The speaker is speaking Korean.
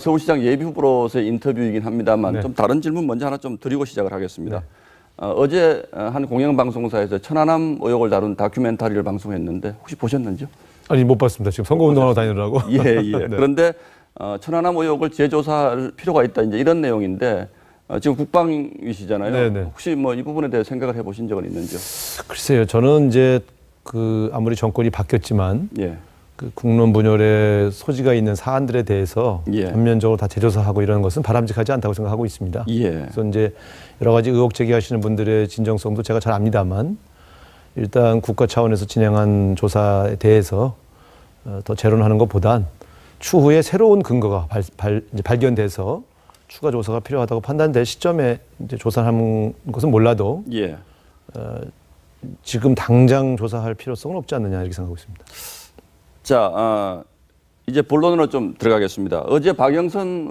서울시장 예비 후보로서의 인터뷰이긴 합니다만 네. 좀 다른 질문 먼저 하나 좀 드리고 시작을 하겠습니다. 어, 제한 공영방송사에서 천안함 의혹을 다룬 다큐멘터리를 방송했는데 혹시 보셨는지요? 아니 못 봤습니다. 지금 선거운동하러 다니느라고. 예, 예. 네. 그런데 어, 천안함 의혹을 재조사할 필요가 있다 이제 이런 내용인데 어, 지금 국방위시잖아요. 네, 네. 혹시 뭐 이 부분에 대해 생각을 해보신 적은 있는지요? 글쎄요. 저는 이제 그 아무리 정권이 바뀌었지만 예, 그 국론 분열의 소지가 있는 사안들에 대해서 예. 전면적으로 다 재조사하고 이러는 것은 바람직하지 않다고 생각하고 있습니다. 예, 그래서 이제 여러 가지 의혹 제기하시는 분들의 진정성도 제가 잘 압니다만 일단 국가 차원에서 진행한 조사에 대해서 어, 더 재론하는 것보단 추후에 새로운 근거가 발, 발, 발견돼서 추가 조사가 필요하다고 판단될 시점에 이제 조사하는 것은 몰라도 예. 지금 당장 조사할 필요성은 없지 않느냐 이렇게 생각하고 있습니다. 자, 어, 이제 본론으로 좀 들어가겠습니다. 어제 박영선